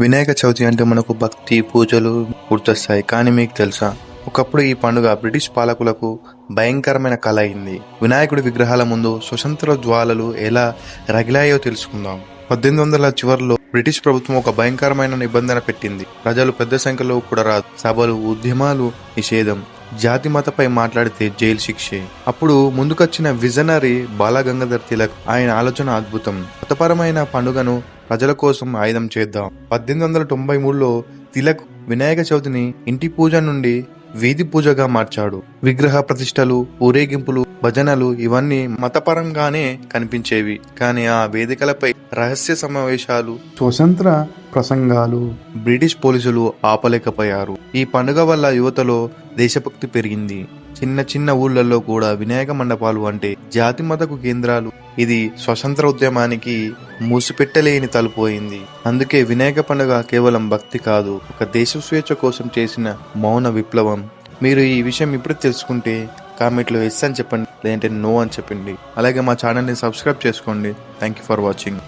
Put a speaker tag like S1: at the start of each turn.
S1: వినాయక చవితి అంటే మనకు భక్తి పూజలు గుర్తొస్తాయి. కానీ మీకు తెలుసా? ఒకప్పుడు ఈ పండుగ బ్రిటిష్ పాలకులకు భయంకరమైన కళ అయింది. వినాయకుడి విగ్రహాల ముందు స్వతంత్ర జ్వాలలు ఎలా రగిలాయో తెలుసుకుందాం. పద్దెనిమిది వందల చివరిలో బ్రిటిష్ ప్రభుత్వం ఒక భయంకరమైన నిబంధన పెట్టింది. ప్రజలు పెద్ద సంఖ్యలో కూడా సభలు ఉద్యమాలు నిషేధం జాతి మతపై మాట్లాడితే జైలు శిక్షే. అప్పుడు ముందుకొచ్చిన విజనరీ బాలగంగాధర్ తిలక్ ఆయన ఆలోచన అద్భుతం. మతపరమైన పండుగను ప్రజల కోసం ఆయుధం చేద్దాం. పద్దెనిమిది వందల తొంభై మూడులో తిలక్ వినాయక చవితిని ఇంటి పూజ నుండి వీధి పూజగా మార్చాడు. విగ్రహ ప్రతిష్టలు ఊరేగింపులు భజనలు ఇవన్నీ మతపరంగానే కనిపించేవి. కానీ ఆ వేదికలపై రహస్య సమావేశాలు స్వతంత్ర ప్రసంగాలు బ్రిటిష్ పోలీసులు ఆపలేకపోయారు. ఈ పండుగ వల్ల యువతలో దేశభక్తి పెరిగింది. చిన్న చిన్న ఊళ్ళల్లో కూడా వినాయక మండపాలు అంటే జాతి మతకు కేంద్రాలు. ఇది స్వతంత్ర ఉద్యమానికి మూసిపెట్టలేని తలుపోయింది అందుకే వినాయక పండుగ కేవలం భక్తి కాదు ఒక దేశ స్వేచ్ఛ కోసం చేసిన మౌన విప్లవం. మీరు ఈ విషయం ఇప్పుడు తెలుసుకుంటే కామెంట్లో ఎస్ అని చెప్పండి లేదంటే నో అని చెప్పండి. అలాగే మా ఛానల్ని సబ్స్క్రైబ్ చేసుకోండి. Thank you for watching.